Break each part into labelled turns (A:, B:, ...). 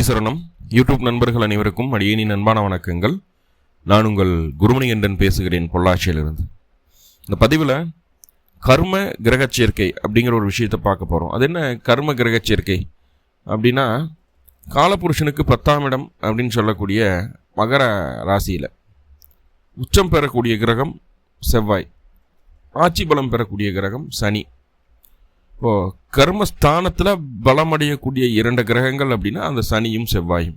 A: குருடி சரணம். யூடியூப் நண்பர்கள் அனைவருக்கும் அடியேனின் அன்பான வணக்கங்கள். நான் உங்கள் குருமணிகண்டன் பேசுகிறேன் பொள்ளாச்சியிலிருந்து. இந்த பதிவில் கர்ம கிரகச் சேர்க்கை அப்படிங்கிற ஒரு விஷயத்தை பார்க்க போகிறோம் அது என்ன கர்ம கிரகச் சேர்க்கை? அப்படின்னா காலபுருஷனுக்கு பத்தாம் இடம் அப்படின்னு சொல்லக்கூடிய மகர ராசியில் உச்சம் பெறக்கூடிய கிரகம் செவ்வாய். ஆட்சி பலம் பெறக்கூடிய கிரகம் சனி. இப்போ கர்மஸ்தானத்தில் பலமடையக்கூடிய இரண்டு கிரகங்கள் அப்படின்னா அந்த சனியும் செவ்வாயும்.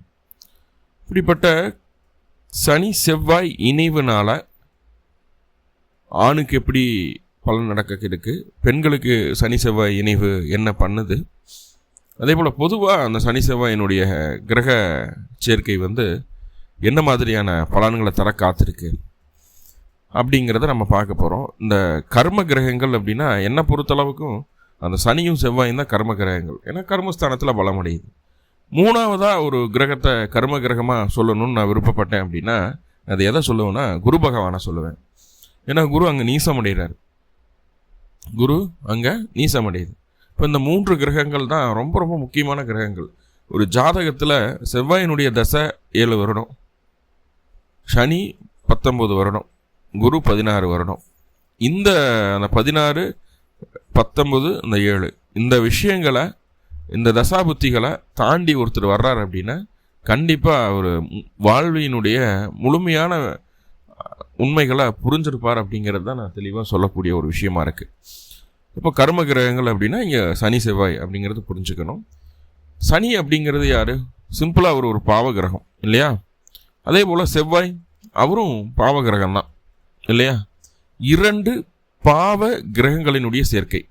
A: இப்படிப்பட்ட சனி செவ்வாய் இணைவுனால ஆணுக்கு எப்படி பலன் நடக்க இருக்கு? பெண்களுக்கு சனி செவ்வாய் இணைவு என்ன பண்ணுது? அதே போல் பொதுவாக அந்த சனி செவ்வாயினுடைய கிரக சேர்க்கை வந்து என்ன மாதிரியான பலன்களை தர காத்திருக்கு? அப்படிங்கிறத நம்ம பார்க்க போகிறோம் இந்த கர்ம கிரகங்கள் அப்படின்னா என்னை பொறுத்தளவுக்கும் அந்த சனியும் செவ்வாயும் தான் கர்ம கிரகங்கள். ஏன்னா கர்மஸ்தானத்தில் பலமடையுது மூணாவதாக ஒரு கிரகத்தை கர்ம கிரகமாக சொல்லணும்னு நான் விருப்பப்பட்டேன் அப்படின்னா அது எதை சொல்லுவேன்னா குரு பகவானை சொல்லுவேன். ஏன்னா குரு அங்கே நீசமடைகிறார் குரு அங்கே நீசமடையுது இப்போ இந்த மூன்று கிரகங்கள் தான் ரொம்ப ரொம்ப முக்கியமான கிரகங்கள். ஒரு ஜாதகத்தில் செவ்வாயினுடைய தசை ஏழு வருடம். சனி பத்தொம்பது வருடம். குரு பதினாறு வருடம். இந்த அந்த பதினாறு பத்தொம்பது இந்த ஏழு. இந்த விஷயங்களை இந்த தசாபுத்திகளை தாண்டி ஒருத்தர் வர்றார் அப்படின்னா கண்டிப்பாக அவர் வாழ்வியினுடைய முழுமையான உண்மைகளை புரிஞ்சிருப்பார் அப்படிங்கிறது தான் நான் தெளிவாக சொல்லக்கூடிய ஒரு விஷயமா இருக்குது இப்போ கர்ம கிரகங்கள் அப்படின்னா இங்கே சனி செவ்வாய் அப்படிங்கிறது புரிஞ்சுக்கணும். சனி அப்படிங்கிறது யார்? சிம்பிளாக அவர் ஒரு பாவ கிரகம் இல்லையா? அதே போல் செவ்வாய் அவரும் பாவ கிரகம் தான் இல்லையா? இரண்டு பாவ கிரகங்களினுடைய சேர்க்கை.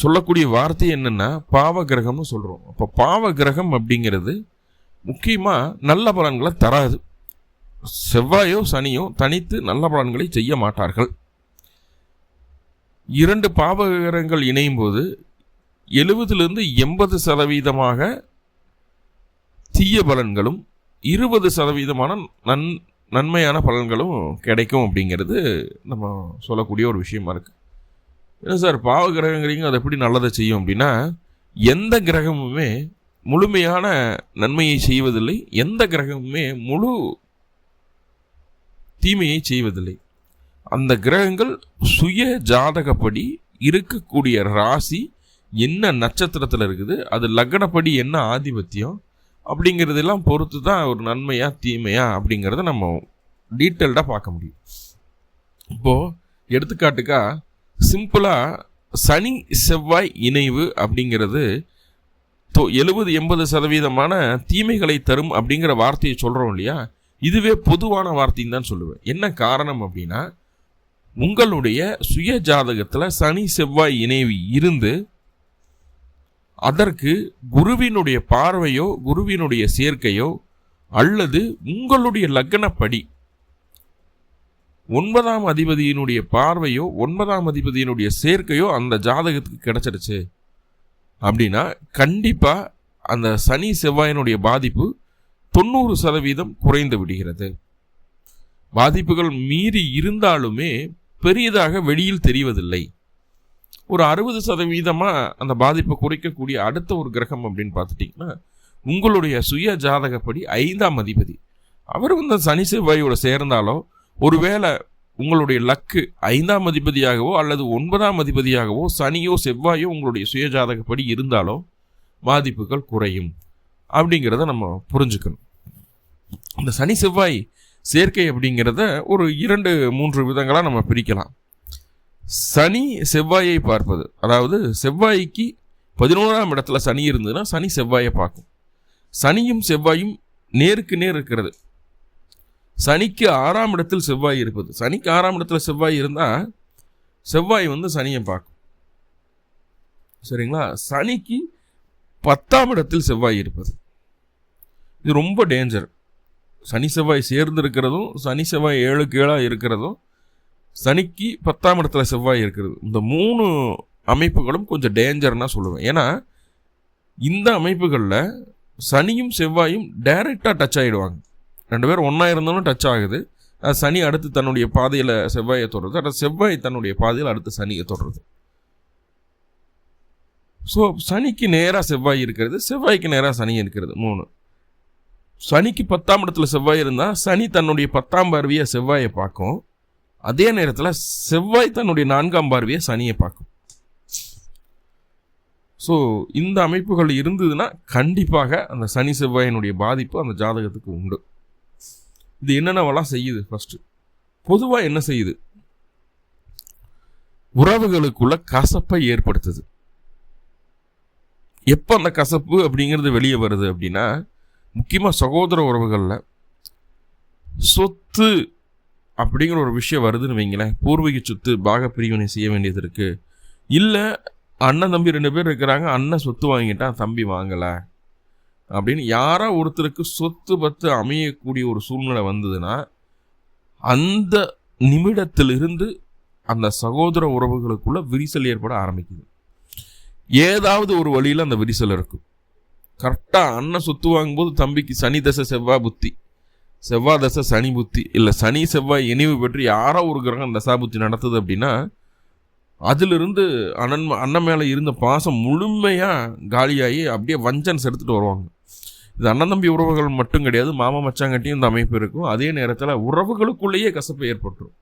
A: சொல்லக்கூடிய வார்த்தை என்னன்னா பாவ கிரகம்னு சொல்கிறோம் அப்போ பாவ கிரகம் அப்படிங்கிறது முக்கியமாக நல்ல பலன்களை தராது. செவ்வாயோ சனியோ தனித்து நல்ல பலன்களை செய்ய மாட்டார்கள். இரண்டு பாவகரங்கள் இணையும் போது எழுபதுலேருந்து எண்பது சதவீதமாக தீய பலன்களும் இருபது சதவீதமான நன் நன்மையான பலன்களும் கிடைக்கும் அப்படிங்கிறது நம்ம சொல்லக்கூடிய ஒரு விஷயமா இருக்குது என்ன சார் பாவ கிரகங்கிறீங்க அது எப்படி நல்லதை செய்யும் அப்படின்னா எந்த கிரகமுமே முழுமையான நன்மையை செய்வதில்லை எந்த கிரகமுமே முழு தீமையை செய்வதில்லை. அந்த கிரகங்கள் சுய ஜாதகப்படி இருக்கக்கூடிய ராசி என்ன நட்சத்திரத்தில் இருக்குது அது லக்னப்படி என்ன ஆதிபத்தியம் அப்படிங்கிறதெல்லாம் பொறுத்து தான் ஒரு நன்மையா தீமையா அப்படிங்கிறத நம்ம டீட்டெயில்டாக பார்க்க முடியும். இப்போது எடுத்துக்காட்டுக்கா சிம்பிளாக சனி செவ்வாய் இணைவு அப்படிங்கிறது எழுபது எண்பது சதவீதமான தீமைகளை தரும் அப்படிங்கிற வார்த்தையை சொல்கிறோம் இல்லையா? இதுவே பொதுவான வார்த்தைன்னு தான் சொல்லுவேன். என்ன காரணம் அப்படின்னா உங்களுடைய சுய ஜாதகத்தில் சனி செவ்வாய் இணைவு இருந்து அதற்கு குருவினுடைய பார்வையோ குருவினுடைய சேர்க்கையோ அல்லது உங்களுடைய லக்னப்படி ஒன்பதாம் அதிபதியினுடைய பார்வையோ ஒன்பதாம் அதிபதியினுடைய சேர்க்கையோ அந்த ஜாதகத்துக்கு கிடைச்சிருச்சு அப்படின்னா கண்டிப்பாக அந்த சனி செவ்வாயினுடைய பாதிப்பு தொண்ணூறு சதவீதம் குறைந்து விடுகிறது. பாதிப்புகள் மீறி இருந்தாலுமே பெரியதாக வெளியில் தெரிவதில்லை. ஒரு அறுபது சதவீதமாக அந்த பாதிப்பை குறைக்கக்கூடிய அடுத்த ஒரு கிரகம் அப்படின்னு பார்த்துட்டிங்கன்னா உங்களுடைய சுய ஜாதகப்படி ஐந்தாம் அதிபதி. அவர் வந்து சனி செவ்வாயோட சேர்ந்தாலோ ஒருவேளை உங்களுடைய லக்கு ஐந்தாம் அதிபதியாகவோ அல்லது ஒன்பதாம் அதிபதியாகவோ சனியோ செவ்வாயோ உங்களுடைய சுயஜாதகப்படி இருந்தாலோ பாதிப்புகள் குறையும். அப்படிங்கிறத நம்ம புரிஞ்சுக்கணும். இந்த சனி செவ்வாய் சேர்க்கை அப்படிங்கிறத ஒரு இரண்டு மூன்று விதங்களாக நம்ம பிரிக்கலாம். சனி செவ்வாயை பார்ப்பது. அதாவது செவ்வாய்க்கு பதினோராம் இடத்துல சனி இருந்ததுன்னா சனி செவ்வாயை பார்க்கும். சனியும் செவ்வாயும் நேருக்கு நேர் இருக்கிறது. சனிக்கு ஆறாம் இடத்தில் செவ்வாய் இருப்பது. சனிக்கு ஆறாம் இடத்துல செவ்வாய் இருந்தால் செவ்வாய் வந்து சனியை பார்க்கும். சரிங்களா? சனிக்கு பத்தாம் இடத்தில் செவ்வாய் இருப்பது. இது ரொம்ப டேஞ்சர் சனி செவ்வாய் சேர்ந்து இருக்கிறதும் சனி செவ்வாய் ஏழுக்கு ஏழாக இருக்கிறதும் சனிக்கு பத்தாம் இடத்துல செவ்வாய் இருக்கிறது. இந்த மூணு அமைப்புகளும் கொஞ்சம் டேஞ்சர்னா சொல்லுவேன். ஏன்னா இந்த அமைப்புகளில் சனியும் செவ்வாயும் டைரெக்டாக டச் ஆகிடுவாங்க ரெண்டு பேரும் ஒன்றா இருந்தாலும் டச் ஆகுது. அது சனி அடுத்து தன்னுடைய பாதையில் செவ்வாயை தொடுறது அடுத்த செவ்வாய் தன்னுடைய பாதையில் அடுத்து சனியை தொடருது. ஸோ சனிக்கு நேராக செவ்வாய் இருக்கிறது. செவ்வாய்க்கு நேராக சனி இருக்கிறது. மூணு. சனிக்கு பத்தாம் இடத்துல செவ்வாய் இருந்தால் சனி தன்னுடைய பத்தாம் பார்வையை செவ்வாயை பார்க்கும். அதே நேரத்தில் செவ்வாய் தன்னுடைய நான்காம் பார்வையை சனியை பார்க்கும். ஸோ இந்த அமைப்புகள் இருந்ததுன்னா கண்டிப்பாக அந்த சனி செவ்வாயினுடைய பாதிப்பு அந்த ஜாதகத்துக்கு உண்டு. இது என்னென்னவெல்லாம் செய்யுது ஃபஸ்ட்டு பொதுவாக என்ன செய்யுது? உறவுகளுக்குள்ள கசப்பை ஏற்படுத்துது. எப்போ அந்த கசப்பு அப்படிங்கிறது வெளியே வருது அப்படின்னா முக்கியமாக சகோதர உறவுகளில் சொத்து அப்படிங்கிற ஒரு விஷயம் வருதுன்னு வைங்களேன். பூர்வீக சொத்து பாக பிரிவினை செய்ய வேண்டியது இருக்குது இல்லை அண்ணன் தம்பி ரெண்டு பேர் இருக்கிறாங்க அண்ணன் சொத்து வாங்கிட்டான் தம்பி வாங்கலை. அப்படின்னு யாரோ ஒருத்தருக்கு சொத்து பத்து அமையக்கூடிய ஒரு சூழ்நிலை வந்ததுன்னா அந்த நிமிடத்திலிருந்து அந்த சகோதர உறவுகளுக்குள்ள விரிசல் ஏற்பட ஆரம்பிக்குது. ஏதாவது ஒரு வழியில் அந்த விரிசல் இருக்கும். கரெக்டாக அண்ணன் சொத்து வாங்கும்போது தம்பிக்கு சனி தசை செவ்வாய் புத்தி. செவ்வாய் தசை சனி புத்தி. இல்லை சனி செவ்வாய் இனிவு பெற்று யாரோ ஒரு கிரகம் தசா புத்தி நடத்துது அப்படின்னா அதிலிருந்து அண்ணன் அண்ணன் மேலே இருந்த பாசம் முழுமையாக காலியாகி அப்படியே வஞ்சன்ஸ் எடுத்துகிட்டு வருவாங்க. இது அண்ணன் தம்பி உறவுகள் மட்டும் கிடையாது மாமா மச்சாங்கட்டியும் இந்த அமைப்பு இருக்கும். அதே நேரத்தில் உறவுகளுக்குள்ளேயே கசப்பு ஏற்பட்டுரும்.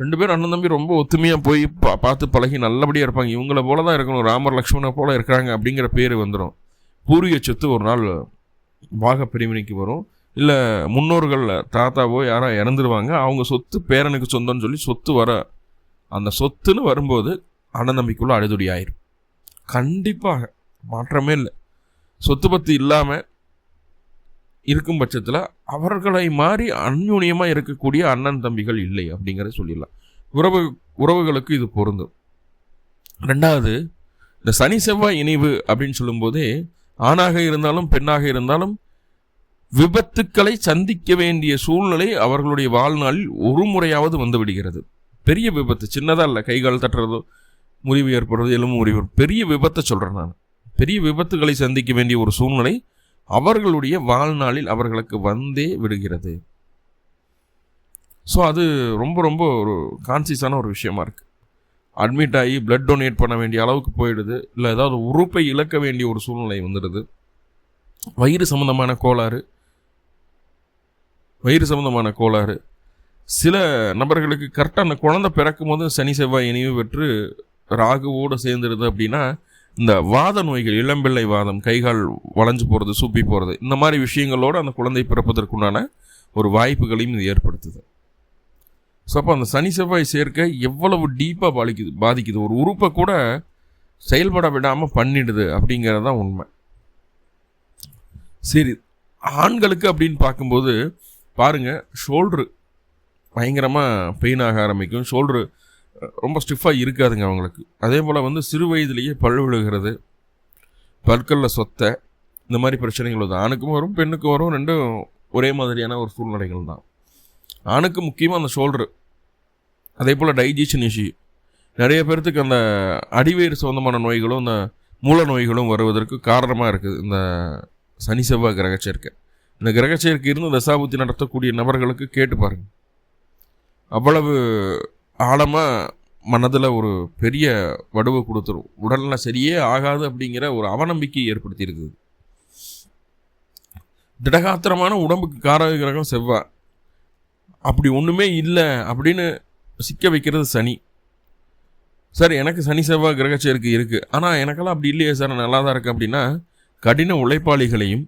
A: ரெண்டு பேரும் அண்ணன் தம்பி ரொம்ப ஒத்துமையாக போய் பா பார்த்து பழகி நல்லபடியாக இருப்பாங்க. இவங்கள போல தான் இருக்கணும். ராமர் லக்ஷ்மண போல இருக்கிறாங்க அப்படிங்கிற பேர் வந்துடும் பூர்வீக சொத்து ஒரு நாள் பாக பிரிவினைக்கு வரும். இல்லை முன்னோர்கள் தாத்தாவோ யாரோ இறந்துருவாங்க அவங்க சொத்து பேரனுக்கு சொந்தம்னு சொல்லி சொத்து வர அந்த சொத்துன்னு வரும்போது அண்ணன் அழுதுடி ஆயிரும். கண்டிப்பாக மாற்றமே இல்லை. சொத்து பத்து இல்லாமல் இருக்கும் பட்சத்தில் அவர்களை மாறி அந்யூன்யமாக இருக்கக்கூடிய அண்ணன் தம்பிகள் இல்லை அப்படிங்கிறத சொல்லிடலாம். உறவு உறவுகளுக்கு இது பொருந்தும். ரெண்டாவது இந்த சனி செவ்வாய் இணைவு அப்படின்னு சொல்லும்போதே ஆணாக இருந்தாலும் பெண்ணாக இருந்தாலும் விபத்துக்களை சந்திக்க வேண்டிய சூழ்நிலை அவர்களுடைய வாழ்நாளில் ஒரு முறையாவது வந்து விடுகிறது பெரிய விபத்து சின்னதாக இல்லை கைகால் தட்டுறதோ முறிவு ஏற்படுறது எலும்பு முறிவு பெரிய விபத்தை சொல்கிறேன் நான். பெரிய விபத்துகளை சந்திக்க வேண்டிய ஒரு சூழ்நிலை அவர்களுடைய வாழ்நாளில் அவர்களுக்கு வந்தே விடுகிறது. ஸோ அது ரொம்ப ரொம்ப ஒரு கான்சியஸான ஒரு விஷயமா இருக்குது அட்மிட் ஆகி பிளட் டொனேட் பண்ண வேண்டிய அளவுக்கு போயிடுது. இல்லை ஏதாவது உறுப்பை இழக்க வேண்டிய ஒரு சூழ்நிலை வந்துடுது. வயிறு சம்மந்தமான கோளாறு வயிறு சம்மந்தமான கோளாறு. சில நபர்களுக்கு கரெக்டாக அந்த குழந்தை பிறக்கும் போது சனி செவ்வாய் இணைவு பெற்று ராகுவோடு சேர்ந்துருது அப்படின்னா இந்த வாத நோய்கள் இளம்பிள்ளை வாதம் கைகால் வளைஞ்சு போகிறது சூப்பி போகிறது இந்த மாதிரி விஷயங்களோடு அந்த குழந்தை பிறப்பதற்குண்டான ஒரு வாய்ப்புகளையும் இது ஏற்படுத்துது. ஸோ அப்போ அந்த சனி செவ்வாய் சேர்க்கை எவ்வளவு டீப்பாக பாதிக்குது பாதிக்குது ஒரு உறுப்பை கூட செயல்பட விடாமல் பண்ணிடுது அப்படிங்கிறது தான் உண்மை. சரி ஆண்களுக்கு அப்படின்னு பார்க்கும்போது பாருங்கள் ஷோல்ட்ரு பயங்கரமாக பெயின் ஆக ஆரம்பிக்கும். ஷோல்ட்ரு ரொம்ப ஸ்டிஃபாக இருக்காதுங்க அவங்களுக்கு. அதே போல் வந்து சிறு வயதிலேயே பழு விழுகிறது பற்களில் சொத்தை இந்த மாதிரி பிரச்சனைகள் வருது. ஆணுக்கும் வரும் பெண்ணுக்கும் வரும் ரெண்டும் ஒரே மாதிரியான ஒரு சூழ்நிலைகள் தான். ஆணுக்கு முக்கியமாக அந்த ஷோல்ட்ரு அதே போல் டைஜஷன் இஷ்யூ நிறைய பேர்த்துக்கு அந்த அடிவயிறு சொந்தமான நோய்களும் இந்த மூல நோய்களும் வருவதற்கு காரணமாக இருக்குது. இந்த சனி செவ்வாய் கிரகச்சேர்க்கை. இந்த கிரக கிரகச்சேர்க்கை இருந்து தசாபுத்தி நடத்தக்கூடிய நபர்களுக்கு கேட்டு பாருங்கள் அவ்வளவு ஆழமாக மனதில் ஒரு பெரிய வடுவை கொடுத்துரும். உடலில் சரியே ஆகாது அப்படிங்கிற ஒரு அவநம்பிக்கை ஏற்படுத்தியிருக்குது. திடகாத்திரமான உடம்புக்கு காரக கிரகம் செவ்வாய் அப்படி ஒன்றுமே இல்லை அப்படின்னு சிக்க வைக்கிறது சனி. சார் எனக்கு சனி செவ்வாய் கிரகச்சேர்க்கை இருக்குது ஆனால் எனக்கெல்லாம் அப்படி இல்லையே சார். நல்லா தான் இருக்குது அப்படின்னா கடின உழைப்பாளிகளையும்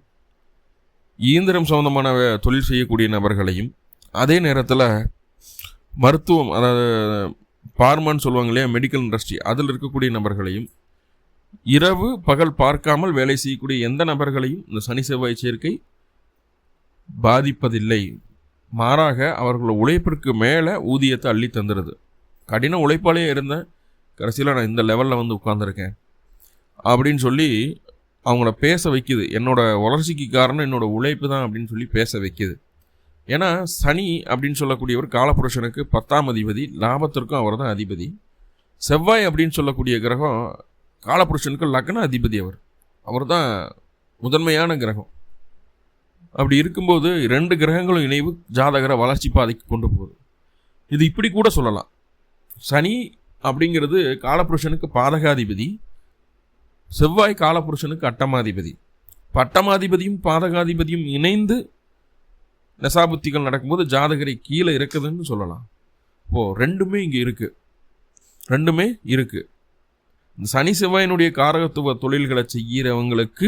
A: இயந்திரம் சம்மந்தமான தொழில் செய்யக்கூடிய நபர்களையும் அதே நேரத்தில் மருத்துவம் அதாவது பார்மான்னு சொல்லுவாங்க இல்லையா மெடிக்கல் இண்டஸ்ட்ரி அதில் இருக்கக்கூடிய நபர்களையும் இரவு பகல் பார்க்காமல் வேலை செய்யக்கூடிய எந்த நபர்களையும் இந்த சனி செவ்வாய் சேர்க்கை பாதிப்பதில்லை. மாறாக அவர்கள் உழைப்பிற்கு மேலே ஊதியத்தை அள்ளி தந்துடுது கடின உழைப்பாலே இருந்தேன். கடைசியில் நான் இந்த லெவலில் வந்து உட்காந்துருக்கேன் அப்படின்னு சொல்லி அவங்கள பேச வைக்குது. என்னோட வளர்ச்சிக்கு காரணம் என்னோட உழைப்பு தான் அப்படின்னு சொல்லி பேச வைக்குது. ஏன்னா சனி அப்படின்னு சொல்லக்கூடியவர் காலபுருஷனுக்கு பத்தாம் அதிபதி லாபத்திற்கும் அவர் தான் அதிபதி. செவ்வாய் அப்படின்னு சொல்லக்கூடிய கிரகம் காலபுருஷனுக்கு லக்ன அதிபதி அவர். அவர் தான் முதன்மையான கிரகம். அப்படி இருக்கும்போது ரெண்டு கிரகங்களும் இணைவு ஜாதகரை வளர்ச்சி பாதைக்கு கொண்டு போகுது. இது இப்படி கூட சொல்லலாம். சனி அப்படிங்கிறது காலபுருஷனுக்கு பாதகாதிபதி செவ்வாய் காலபுருஷனுக்கு அட்டமாதிபதி. பட்டமாதிபதியும் பாதகாதிபதியும் இணைந்து நெசாபுத்திகள் நடக்கும்போது ஜாதகரை கீழே இருக்குதுன்னு சொல்லலாம். ஓ ரெண்டுமே இங்கே இருக்குது ரெண்டுமே இருக்குது இந்த சனி செவ்வாயினுடைய காரகத்துவ தொழில்களை செய்கிறவங்களுக்கு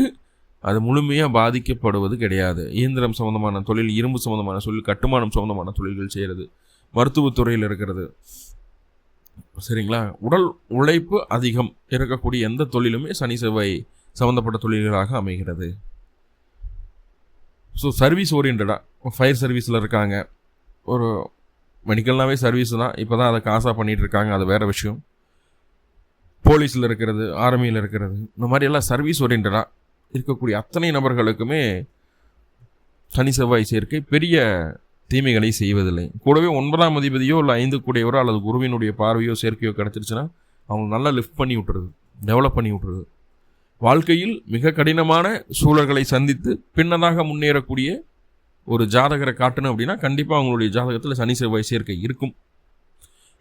A: அது முழுமையாக பாதிக்கப்படுவது கிடையாது. இயந்திரம் சம்மந்தமான தொழில் இரும்பு சம்மந்தமான தொழில் கட்டுமானம் சம்மந்தமான தொழில்கள் செய்கிறது மருத்துவத்துறையில் இருக்கிறது. சரிங்களா? உடல் உழைப்பு அதிகம். இருக்கக்கூடிய எந்த தொழிலுமே சனி செவ்வாய் சம்மந்தப்பட்ட தொழில்களாக அமைகிறது. ஸோ சர்வீஸ் ஓரியன்டாக ஃபயர் சர்வீஸில் இருக்காங்க. ஒரு மெடிக்கல்னாவே சர்வீஸ் தான். இப்போ தான் அதை காசாக பண்ணிகிட்டு இருக்காங்க. அது வேறு விஷயம். போலீஸில் இருக்கிறது ஆர்மியில் இருக்கிறது. இந்த மாதிரி எல்லாம் சர்வீஸ் ஓரியன்டாக இருக்கக்கூடிய அத்தனை நபர்களுக்குமே சனி செவ்வாய் சேர்க்கை பெரிய தீமைகளை செய்வதில்லை. கூடவே ஒன்பதாம் அதிபதியோ இல்லை ஐந்து கூடியவரோ அல்லது குருவினுடைய பார்வையோ சேர்க்கையோ கிடச்சிருச்சுன்னா அவங்க நல்லா லிஃப்ட் பண்ணி விட்டுறது டெவலப் பண்ணி விட்டுறது. வாழ்க்கையில் மிக கடினமான சூழல்களை சந்தித்து பின்னதாக முன்னேறக்கூடிய ஒரு ஜாதகரை காட்டணும் அப்படின்னா கண்டிப்பாக அவங்களுடைய ஜாதகத்தில் சனி செவ்வாய் சேர்க்கை இருக்கும்.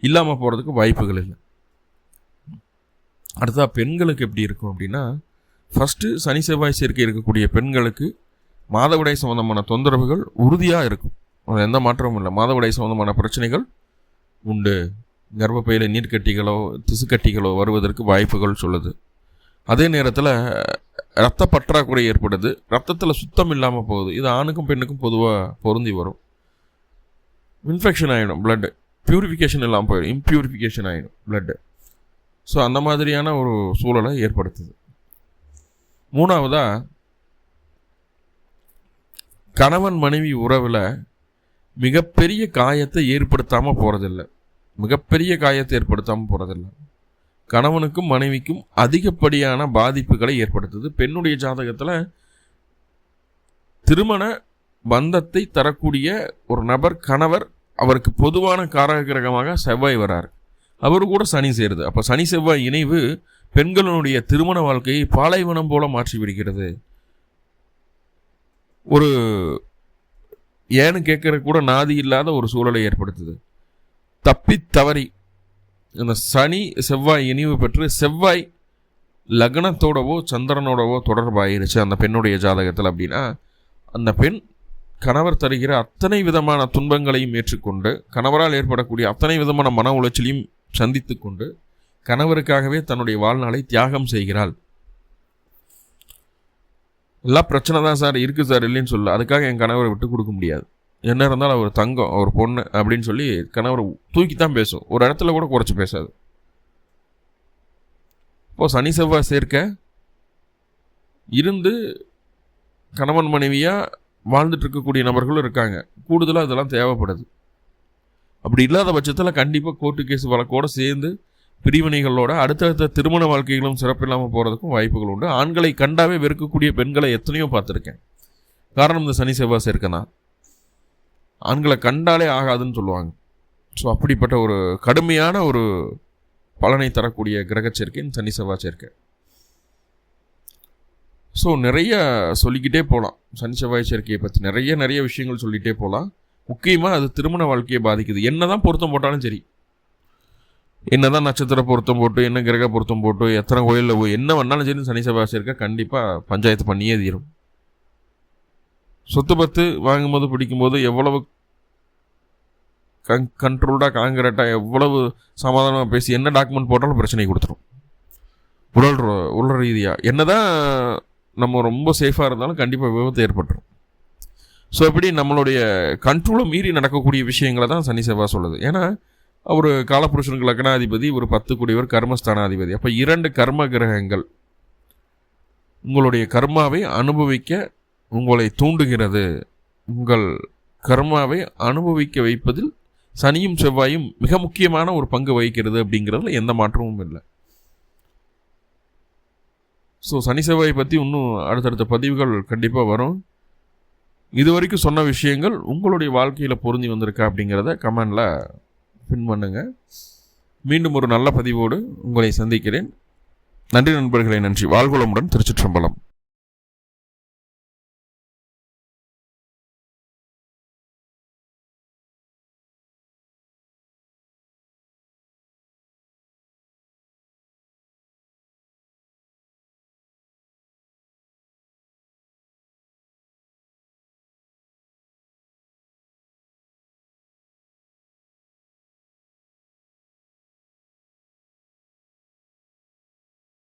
A: இல்லாமல் போகிறதுக்கு வாய்ப்புகள் இல்லை. அடுத்தா பெண்களுக்கு எப்படி இருக்கும் அப்படின்னா ஃபஸ்ட்டு சனி செவ்வாய் சேர்க்கை இருக்கக்கூடிய பெண்களுக்கு மாதவிடை சம்மந்தமான தொந்தரவுகள் உறுதியாக இருக்கும். அதில் எந்த மாற்றமும் இல்லை. மாதவிடாய் சம்மந்தமான பிரச்சனைகள் உண்டு. கர்ப்பப்பையில் நீர்க்கட்டிகளோ திசுக்கட்டிகளோ வருவதற்கு வாய்ப்புகள் சொல்லுது. அதே நேரத்தில் ரத்த பற்றாக்குறை ஏற்படுது. ரத்தத்தில் சுத்தம் இல்லாமல் போகுது. இது ஆணுக்கும் பெண்ணுக்கும் பொதுவாக பொருந்தி வரும். இன்ஃபெக்ஷன் ஆகிடும் பிளட்டு ப்யூரிஃபிகேஷன் இல்லாமல் போயிடும். இம்ப்யூரிஃபிகேஷன் ஆகிடும் பிளட்டு ஸோ அந்த மாதிரியான ஒரு சூழலை ஏற்படுத்துது. மூணாவதாக கணவன் மனைவி உறவில் மிகப்பெரிய காயத்தை ஏற்படுத்தாமல் போகிறதில்ல மிகப்பெரிய காயத்தை ஏற்படுத்தாமல் போகிறதில்ல கணவனுக்கும் மனைவிக்கும் அதிகப்படியான பாதிப்புகளை ஏற்படுத்துது. பெண்ணுடைய ஜாதகத்தில் திருமண பந்தத்தை தரக்கூடிய ஒரு நபர் கணவர் அவருக்கு பொதுவான காரக கிரகமாக செவ்வாய் வரார். அவரு கூட சனி சேருது. அப்போ சனி செவ்வாய் இணைவு பெண்களுடைய திருமண வாழ்க்கையை பாலைவனம் போல மாற்றி விடுகிறது ஒரு ஏன்னு கேட்குற கூட நாதி இல்லாத ஒரு சூழலை ஏற்படுத்துது. தப்பி தவறி அந்த சனி செவ்வாய் இனிவு பெற்று செவ்வாய் லக்னத்தோடவோ சந்திரனோடவோ தொடர்பாயிருச்சு. அந்த பெண்ணுடைய ஜாதகத்தில் அப்படின்னா அந்த பெண் கணவர் தருகிற அத்தனை விதமான துன்பங்களையும் ஏற்றுக்கொண்டு கணவரால் ஏற்படக்கூடிய அத்தனை விதமான மன உளைச்சலையும் சந்தித்து கொண்டு கணவருக்காகவே தன்னுடைய வாழ்நாளை தியாகம் செய்கிறாள். எல்லாம் பிரச்சனை தான் சார் இருக்குது சார் இல்லைன்னு சொல்ல அதுக்காக என் கணவரை விட்டு கொடுக்க முடியாது. என்ன இருந்தாலும் அவர் தங்கம் அவர் பொண்ணு அப்படின்னு சொல்லி கணவரை தூக்கி தான் பேசும். ஒரு இடத்துல கூட குறைச்சி பேசாது. இப்போது சனி செவ்வாய் சேர்க்க இருந்து கணவன் மனைவியாக வாழ்ந்துட்டு இருக்கக்கூடிய நபர்களும் இருக்காங்க. கூடுதலாக இதெல்லாம் தேவைப்படுது. அப்படி இல்லாத பட்சத்தில் கண்டிப்பாக கோர்ட்டு கேஸ் வழக்கோடு சேர்ந்து பிரிவினைகளோட அடுத்தடுத்த திருமண வாழ்க்கைகளும் சிறப்பில்லாமல் போகிறதுக்கும் வாய்ப்புகள் உண்டு. ஆண்களை கண்டாவே வெறுக்கக்கூடிய பெண்களை எத்தனையோ பார்த்துருக்கேன். காரணம் இந்த சனி செவ்வாய் சேர்க்கை ஆண்களை கண்டாலே ஆகாதுன்னு சொல்லுவாங்க. ஸோ அப்படிப்பட்ட ஒரு கடுமையான ஒரு பலனை தரக்கூடிய கிரக சேர்க்கை சனி செவ்வாய் சேர்க்கை. ஸோ நிறைய சொல்லிக்கிட்டே போகலாம் சனி செவ்வாய் சேர்க்கையை பற்றி நிறைய நிறைய விஷயங்கள் சொல்லிகிட்டே போகலாம் முக்கியமாக அது திருமண வாழ்க்கையை பாதிக்குது. என்ன தான் பொருத்தம் போட்டாலும் சரி. என்னதான் நட்சத்திர பொருத்தம் போட்டு என்ன கிரக பொருத்தம் போட்டு எத்தனை கோயிலில் போய் என்ன வேணாலும் சரி சனி செவ்வாய் சேர்க்கை கண்டிப்பாக பஞ்சாயத்து பண்ணியே தீரும். சொத்து பத்து வாங்கும்போது பிடிக்கும்போது எவ்வளவு கங் கண்ட்ரோல்டாக காங்கிரட்டாக எவ்வளவு சமாதானமாக பேசி என்ன டாக்குமெண்ட் போட்டாலும் பிரச்சனை கொடுத்துரும். உடல் உடல் ரீதியாக என்ன தான் நம்ம ரொம்ப சேஃபாக இருந்தாலும் கண்டிப்பாக விபத்து ஏற்பட்டுரும். ஸோ இப்படி நம்மளுடைய கண்ட்ரோலை மீறி நடக்கக்கூடிய விஷயங்களை தான் சனி செவ்வாய் சொல்லுது. ஏன்னா ஒரு காலப்புருஷனுக்கு லக்னாதிபதி ஒரு பத்து கூடியவர் கர்மஸ்தானாதிபதி. அப்போ இரண்டு கர்ம கிரகங்கள் உங்களுடைய கர்மாவை அனுபவிக்க உங்களை தூண்டுகிறது. உங்கள் கர்மாவை அனுபவிக்க வைப்பதில் சனியும் செவ்வாயும் மிக முக்கியமான ஒரு பங்கு வகிக்கிறது அப்படிங்கிறதுல எந்த மாற்றமும் இல்லை. ஸோ சனி செவ்வாயை பற்றி இன்னும் அடுத்தடுத்த பதிவுகள் கண்டிப்பாக வரும். இது வரைக்கும் சொன்ன விஷயங்கள் உங்களுடைய வாழ்க்கையில் பொருந்தி வந்திருக்கா அப்படிங்கிறத கமெண்டில் பின் பண்ணுங்கள் மீண்டும் ஒரு நல்ல பதிவோடு உங்களை சந்திக்கிறேன். நன்றி நண்பர்களை நன்றி. வாழ்குளமுடன் திருச்சிற்றம்பலம்.